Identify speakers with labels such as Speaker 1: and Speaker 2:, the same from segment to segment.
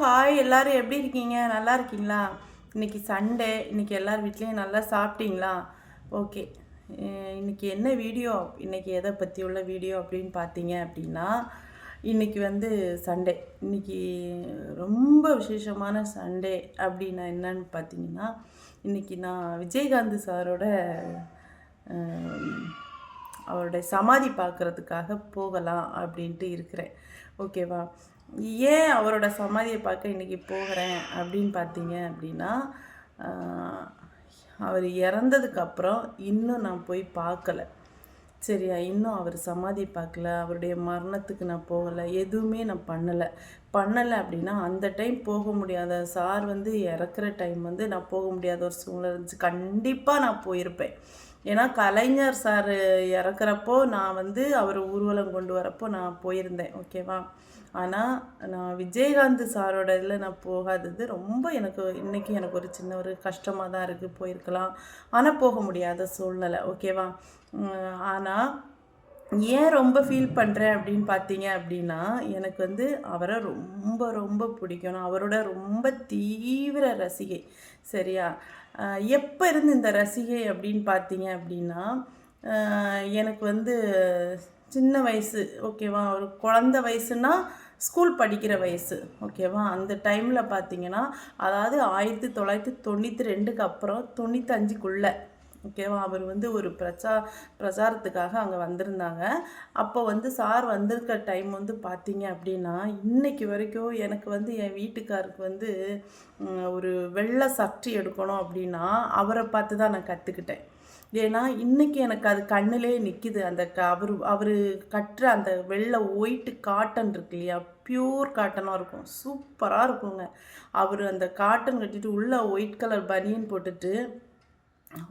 Speaker 1: hi எல்லோரும் எப்படி இருக்கீங்க நல்லா இருக்கீங்களா இன்றைக்கி சண்டே இன்றைக்கி எல்லார் வீட்லேயும் நல்லா சாப்பிட்டீங்களா ஓகே இன்றைக்கி என்ன வீடியோ இன்றைக்கி எதை பற்றி உள்ள வீடியோ அப்படின்னு பார்த்தீங்க அப்படின்னா இன்றைக்கி வந்து சண்டே இன்றைக்கி ரொம்ப விசேஷமான சண்டே அப்படின்னா என்னன்னு பார்த்தீங்கன்னா இன்றைக்கி நான் விஜயகாந்த் சாரோட அவருடைய சமாதி பார்க்குறதுக்காக போகலாம் அப்படின்ட்டு இருக்கிறேன் ஓகேவா ஏன் அவரோட சமாதியை பார்க்க இன்றைக்கி போகிறேன் அப்படின்னு பார்த்தீங்க அப்படின்னா அவர் இறந்ததுக்கப்புறம் இன்னும் நான் போய் பார்க்கலை சரியா இன்னும் அவர் சமாதி பார்க்கல அவருடைய மரணத்துக்கு நான் போகலை எதுவுமே நான் பண்ணலை பண்ணலை அப்படின்னா அந்த டைம் போக முடியாத சார் வந்து இறக்குற டைம் வந்து நான் போக முடியாத ஒரு சூழ்நிலை இருந்துச்சு கண்டிப்பாக நான் போயிருப்பேன் ஏன்னா கலைஞர் சார் இறக்குறப்போ நான் வந்து அவர் ஊர்வலம் கொண்டு வரப்போ நான் போயிருந்தேன் ஓகேவா ஆனால் நான் விஜயகாந்த் சாரோட இதில் நான் போகாதது ரொம்ப எனக்கு இன்றைக்கி எனக்கு ஒரு சின்ன ஒரு கஷ்டமாக தான் இருக்குது போயிருக்கலாம் ஆனால் போக முடியாத சூழ்நிலை ஓகேவா ஆனால் ஏன் ரொம்ப ஃபீல் பண்ணுறேன் அப்படின்னு பார்த்தீங்க அப்படின்னா எனக்கு வந்து அவரை ரொம்ப ரொம்ப பிடிக்கும் நான் அவரோட ரொம்ப தீவிர ரசிகை சரியா எப்போ இருந்து இந்த ரசிகை அப்படின்னு பார்த்தீங்க அப்படின்னா எனக்கு வந்து சின்ன வயசு ஓகேவா ஒரு குழந்த வயசுன்னா ஸ்கூல் படிக்கிற வயசு ஓகேவா அந்த டைமில் பார்த்தீங்கன்னா அதாவது ஆயிரத்தி தொள்ளாயிரத்தி தொண்ணூற்றி ரெண்டுக்கு அப்புறம் தொண்ணூத்தஞ்சுக்குள்ளே ஓகேவா அவர் வந்து ஒரு பிரச்சா பிரச்சாரத்துக்காக அங்கே வந்திருந்தாங்க அப்போ வந்து சார் வந்திருக்க டைம் வந்து பார்த்தீங்க அப்படின்னா இன்னைக்கு வரைக்கும் எனக்கு வந்து என் வீட்டுக்காருக்கு வந்து ஒரு வெள்ளை சட்டி எடுக்கணும் அப்படின்னா அவரை பார்த்து தான் நான் கற்றுக்கிட்டேன் ஏன்னா இன்றைக்கி எனக்கு அது கண்ணிலே நிற்கிது அந்த க அவர் அவர் கட்டுற அந்த வெள்ளை ஒயிட்டு காட்டன் இருக்கு இல்லையா ப்யூர் காட்டனாக இருக்கும் சூப்பராக இருக்குங்க அவர் அந்த காட்டன் கட்டிட்டு உள்ளே ஒயிட் கலர் பனியன் போட்டுட்டு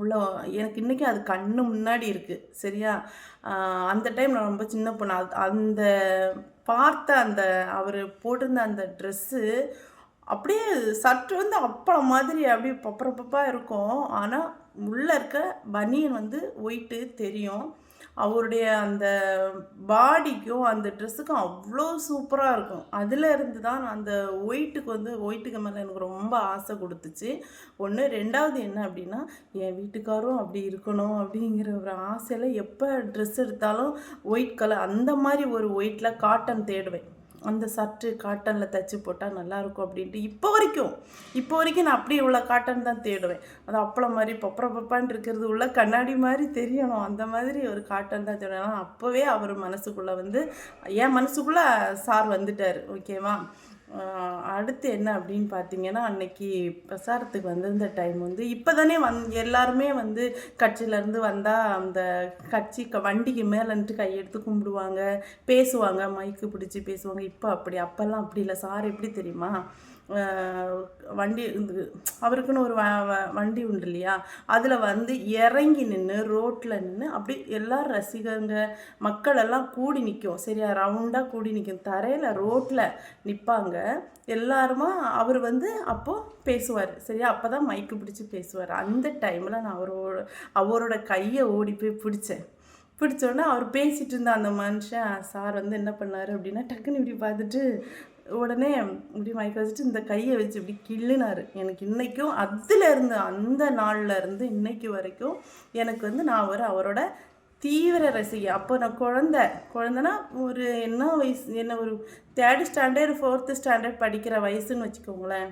Speaker 1: உள்ள எனக்கு இன்றைக்கி அது கண்ணு முன்னாடி இருக்குது சரியா அந்த டைம் நான் ரொம்ப சின்ன பொண்ணு அது அந்த பார்த்த அந்த அவர் போட்டிருந்த அந்த ட்ரெஸ்ஸு அப்படியே சற்று வந்து அப்பளம் மாதிரி அப்படியே பப்பரப்பப்பாக இருக்கும் ஆனால் உள்ளே இருக்க பனியன் வந்து ஒயிட்டு தெரியும் அவருடைய அந்த பாடிக்கும் அந்த ட்ரெஸ்ஸுக்கும் அவ்வளோ சூப்பராக இருக்கும் அதில் இருந்து தான் அந்த ஒயிட்டுக்கு வந்து ஒயிட்டுக்கு மேலே எனக்கு ரொம்ப ஆசை கொடுத்துச்சு ஒன்று ரெண்டாவது என்ன அப்படின்னா என் வீட்டுக்காரும் அப்படி இருக்கணும் அப்படிங்கிற ஒரு ஆசையில் எப்போ ட்ரெஸ் எடுத்தாலும் ஒயிட் கலர் அந்த மாதிரி ஒரு ஒயிட்டில் காட்டன் தேடுவேன் அந்த சர்ட்டு காட்டனில் தைச்சி போட்டால் நல்லாயிருக்கும் அப்படின்ட்டு இப்போ வரைக்கும் இப்போ வரைக்கும் நான் அப்படியே உள்ள காட்டன் தான் தேடுவேன் அது அப்பளம் மாதிரி பப்பர பப்பான் இருக்கிறது உள்ள கண்ணாடி மாதிரி தெரியணும் அந்த மாதிரி ஒரு காட்டன் தான் தேடுவேன் அப்போவே அவர் மனசுக்குள்ளே வந்து என் மனசுக்குள்ளே சார் வந்துட்டார் ஓகேவா அடுத்து என்ன அப்படின்னு பார்த்தீங்கன்னா அன்னைக்கு பிரசாரத்துக்கு வந்திருந்த டைம் வந்து இப்போ தானே வந் எல்லாருமே வந்து கட்சியிலேருந்து வந்தால் அந்த கட்சி க வண்டிக்கு மேலேன்ட்டு கையெடுத்து கும்பிடுவாங்க பேசுவாங்க மைக்கு பிடிச்சி பேசுவாங்க இப்போ அப்படி அப்போல்லாம் அப்படி இல்லை சார் எப்படி தெரியுமா வண்டி இருந்து அவருக்குன்னு ஒரு வண்டி உண்டு இல்லையா அதில் வந்து இறங்கி நின்று ரோட்டில் நின்று அப்படி எல்லா ரசிகங்க மக்கள் எல்லாம் கூடி நிற்கும் சரியா ரவுண்டாக கூடி நிற்கும் தரையில் ரோட்டில் நிற்பாங்க எல்லாருமா அவர் வந்து அப்போது பேசுவார் சரியா அப்போ தான் மைக்கு பிடிச்சி பேசுவார் அந்த டைமில் நான் அவரோட அவரோட கையை ஓடி போய் பிடிச்சேன் பிடிச்சோன்னே அவர் பேசிகிட்டு இருந்த அந்த மனுஷன் சார் வந்து என்ன பண்ணார் அப்படின்னா டக்குன்னு இப்படி பார்த்துட்டு உடனே இப்படி மயக்க வச்சுட்டு இந்த கையை வச்சு இப்படி கிள்ளினார் எனக்கு இன்றைக்கும் அதுலேருந்து அந்த நாளில் இருந்து இன்றைக்கு வரைக்கும் எனக்கு வந்து நான் ஒரு அவரோட தீவிர ரசிகை அப்போ நான் குழந்த குழந்தைனா ஒரு என்ன வயசு என்ன ஒரு தேர்டு ஸ்டாண்டர்ட் ஃபோர்த்து ஸ்டாண்டர்ட் படிக்கிற வயசுன்னு வச்சுக்கோங்களேன்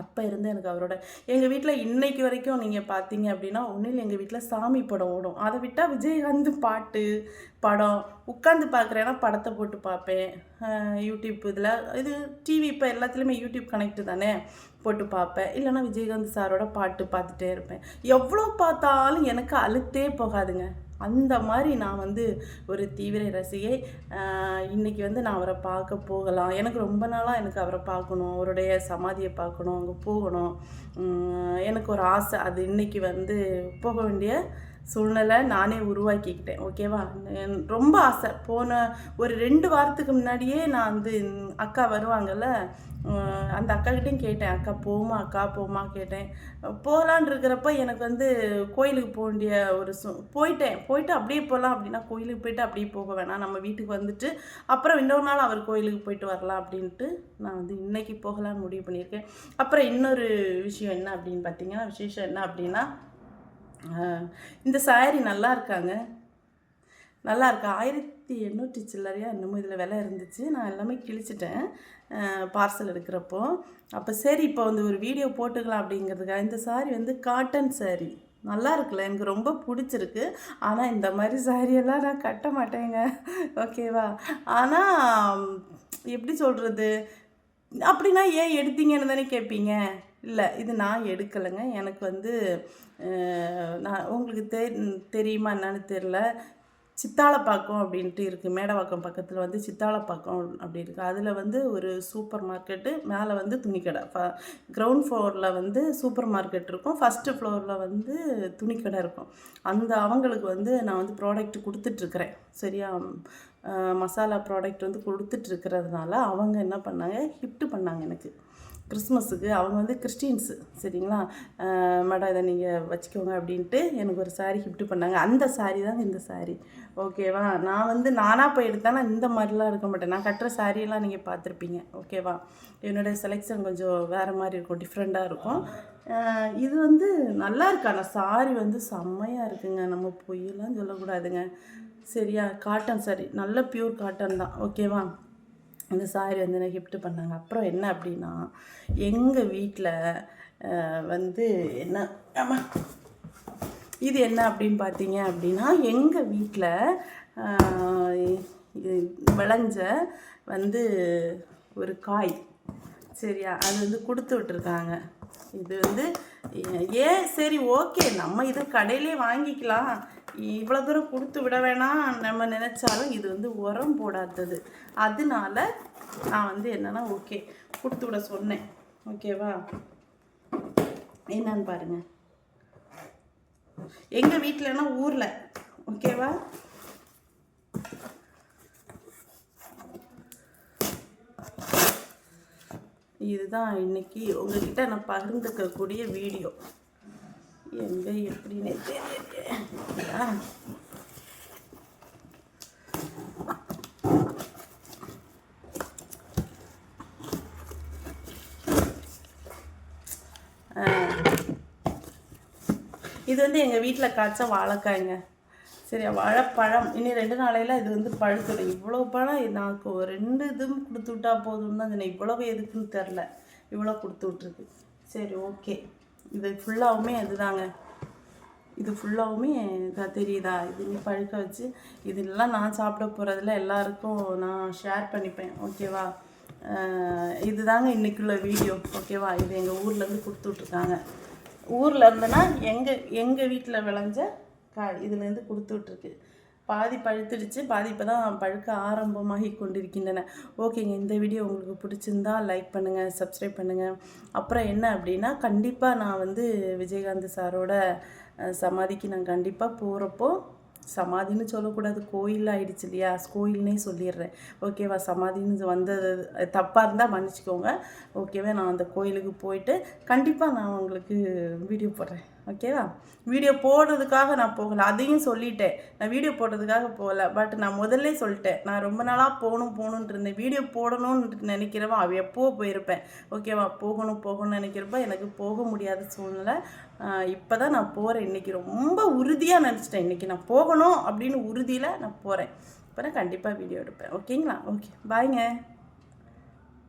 Speaker 1: அப்போ இருந்து எனக்கு அவரோட எங்கள் வீட்டில் இன்னைக்கு வரைக்கும் நீங்கள் பார்த்தீங்க அப்படின்னா ஒன்றில் எங்கள் வீட்டில் சாமி படம் ஓடும் அதை விட்டால் விஜயகாந்த் பாட்டு படம் உட்காந்து பார்க்குறேன்னா படத்தை போட்டு பார்ப்பேன் யூடியூப் இதில் இது டிவி இப்போ எல்லாத்துலேயுமே யூடியூப் கனெக்ட் தானே போட்டு பார்ப்பேன் இல்லைனா விஜயகாந்த் சாரோட பாட்டு பார்த்துட்டே இருப்பேன் எவ்வளோ பார்த்தாலும் எனக்கு அழுத்தே போகாதுங்க அந்த மாதிரி நான் வந்து ஒரு தீவிர ரசிகை இன்றைக்கி வந்து நான் அவரை பார்க்க போகலாம் எனக்கு ரொம்ப நாளாக எனக்கு அவரை பார்க்கணும் அவருடைய சமாதியை பார்க்கணும் அங்கே போகணும் எனக்கு ஒரு ஆசை அது இன்றைக்கி வந்து போக வேண்டிய சூழ்நிலை நானே உருவாக்கிக்கிட்டேன் ஓகேவா ரொம்ப ஆசை போன ஒரு ரெண்டு வாரத்துக்கு முன்னாடியே நான் வந்து அக்கா வருவாங்கல்ல அந்த அக்காக்கிட்டையும் கேட்டேன் அக்கா போமா அக்கா போமா கேட்டேன் போகலான் இருக்கிறப்ப எனக்கு வந்து கோயிலுக்கு போக வேண்டிய ஒரு சு போயிட்டேன் போயிட்டு அப்படியே போகலாம் அப்படின்னா கோயிலுக்கு போயிட்டு அப்படியே போக வேணாம் நம்ம வீட்டுக்கு வந்துட்டு அப்புறம் இன்னொரு நாள் அவர் கோயிலுக்கு போயிட்டு வரலாம் அப்படின்ட்டு நான் வந்து இன்றைக்கி போகலான்னு முடிவு பண்ணியிருக்கேன் அப்புறம் இன்னொரு விஷயம் என்ன அப்படின்னு பார்த்தீங்கன்னா விசேஷம் என்ன அப்படின்னா இந்த சாரி நல்லா இருக்காங்க நல்லா இருக்கா ஆயிரத்தி எண்ணூற்றி சில்லறையாக இன்னமும் இதில் விலை இருந்துச்சு நான் எல்லாமே கிழிச்சிட்டேன் பார்சல் எடுக்கிறப்போ அப்போ சரி இப்போ வந்து ஒரு வீடியோ போட்டுக்கலாம் அப்படிங்கிறதுக்காக இந்த சாரி வந்து காட்டன் சாரி நல்லா இருக்குல்ல எனக்கு ரொம்ப பிடிச்சிருக்கு ஆனால் இந்த மாதிரி சாரியெல்லாம் நான் கட்ட மாட்டேங்க ஓகேவா ஆனால் எப்படி சொல்கிறது அப்படின்னா ஏன் எடுத்தீங்கன்னு தானே கேட்பீங்க இல்லை இது நான் எடுக்கலைங்க எனக்கு வந்து நான் உங்களுக்கு தெ தெரியுமா என்னன்னு தெரில சித்தாளப்பாக்கம் அப்படின்ட்டு இருக்குது மேடவாக்கம் பக்கத்தில் வந்து சித்தாளப்பாக்கம் அப்படி இருக்குது அதில் வந்து ஒரு சூப்பர் மார்க்கெட்டு மேலே வந்து துணிக்கடை ஃப கிரவுண்ட் ஃப்ளோரில் வந்து சூப்பர் மார்க்கெட் இருக்கும் ஃபஸ்ட்டு ஃப்ளோரில் வந்து துணிக்கடை இருக்கும் அந்த அவங்களுக்கு வந்து நான் வந்து ப்ராடக்ட் கொடுத்துட்ருக்குறேன் சரியா மசாலா ப்ராடக்ட் வந்து கொடுத்துட்ருக்கிறதுனால அவங்க என்ன பண்ணாங்க ஹிஃப்ட் பண்ணாங்க எனக்கு கிறிஸ்மஸுக்கு அவங்க வந்து கிறிஸ்டின்ஸு சரிங்களா மேடம் இதை நீங்கள் வச்சுக்கோங்க அப்படின்ட்டு எனக்கு ஒரு சாரீ கிஃப்ட் பண்ணாங்க அந்த சாரீ தான் இந்த சாரீ ஓகேவா நான் வந்து நானாக போய் எடுத்தாலும் இந்த மாதிரிலாம் இருக்க மாட்டேன் நான் கட்டுற சாரியெல்லாம் நீங்கள் பார்த்துருப்பீங்க ஓகேவா என்னுடைய செலெக்ஷன் கொஞ்சம் வேறு மாதிரி இருக்கும் டிஃப்ரெண்ட்டாக இருக்கும் இது வந்து நல்லா இருக்கு ஆனால் சாரி வந்து செம்மையாக இருக்குங்க நம்ம பொய்யெல்லாம் சொல்லக்கூடாதுங்க சரியா காட்டன் சாரி நல்ல பியூர் காட்டன் தான் ஓகேவா அந்த சாரி வந்து என்ன கிஃப்ட் பண்ணாங்க அப்புறம் என்ன அப்படின்னா எங்கள் வீட்டில் வந்து என்ன ஆமாம் இது என்ன அப்படின்னு பார்த்தீங்க அப்படின்னா எங்கள் வீட்டில் விளைஞ்ச வந்து ஒரு காய் சரியா அது வந்து கொடுத்து விட்டுருக்காங்க இது வந்து ஏன் சரி ஓகே நம்ம இதை கடையிலே வாங்கிக்கலாம் இவ்வளோ தூரம் கொடுத்து விட வேணாம் நம்ம நினச்சாலும் இது வந்து உரம் போடாதது அதனால நான் வந்து என்னென்னா ஓகே கொடுத்து விட சொன்னேன் ஓகேவா என்னன்னு பாருங்கள் எங்கள் வீட்டிலனா ஊரில் ஓகேவா இதுதான் இன்னைக்கு உங்ககிட்ட நான் பகிர்ந்துக்கக்கூடிய வீடியோ எங்கே எப்படின்னு தெரியலையா இது வந்து எங்கள் வீட்டில் காய்ச்ச வாழைக்காய்ங்க சரியா வாழைப்பழம் இனி ரெண்டு நாளையில் இது வந்து பழுத்துடும் இவ்வளோ பழம் நாக்கு ரெண்டு இதுவும் கொடுத்து விட்டா போதும் தான் இவ்வளவு எதுக்குன்னு தெரில இவ்வளோ கொடுத்து விட்ருக்கு சரி ஓகே இது ஃபுல்லாகவுமே அதுதாங்க இது ஃபுல்லாகவுமே இதாக தெரியுதா இது நீ பழுக்க வச்சு இதெல்லாம் நான் சாப்பிட போகிறதுல எல்லாருக்கும் நான் ஷேர் பண்ணிப்பேன் ஓகேவா இதுதாங்க இன்றைக்குள்ள வீடியோ ஓகேவா இது எங்கள் ஊர்லேருந்து கொடுத்துட்ருக்காங்க ஊரில் இருந்தேன்னா எங்கள் எங்கள் வீட்டில் விளைஞ்ச காய் இதுலேருந்து கொடுத்துட்ருக்கு பாதி பழுத்துடுச்சு பாதி இப்போ தான் பழுக்க ஆரம்பமாகி கொண்டிருக்கின்றன ஓகேங்க இந்த வீடியோ உங்களுக்கு பிடிச்சிருந்தா லைக் பண்ணுங்கள் சப்ஸ்கிரைப் பண்ணுங்கள் அப்புறம் என்ன அப்படின்னா கண்டிப்பாக நான் வந்து விஜயகாந்த் சாரோட சமாதிக்கு நான் கண்டிப்பாக போகிறப்போ சமாதின்னு சொல்லக்கூடாது கோயில் ஆயிடுச்சு இல்லையா கோயில்னே சொல்லிடுறேன் ஓகேவா சமாதின்னு வந்தது தப்பாக இருந்தால் மன்னிச்சிக்கோங்க ஓகேவா நான் அந்த கோயிலுக்கு போயிட்டு கண்டிப்பாக நான் உங்களுக்கு வீடியோ போடுறேன் ஓகேவா வீடியோ போடுறதுக்காக நான் போகலை அதையும் சொல்லிட்டேன் நான் வீடியோ போடுறதுக்காக போகல பட் நான் முதல்ல சொல்லிட்டேன் நான் ரொம்ப நாளாக போகணும் போகணுன்ட்டு இருந்தேன் வீடியோ போடணும்னு நினைக்கிறவன் அவ எப்போ போயிருப்பேன் ஓகேவா போகணும் போகணும்னு நினைக்கிறப்ப எனக்கு போக முடியாத சூழ்நிலை இப்போ தான் நான் போகிறேன் இன்றைக்கி ரொம்ப உறுதியாக நினச்சிட்டேன் இன்றைக்கி நான் போகணும் அப்படின்னு உறுதியில் நான் போகிறேன் இப்போ நான் கண்டிப்பாக வீடியோ எடுப்பேன் ஓகேங்களா ஓகே பாய்ங்க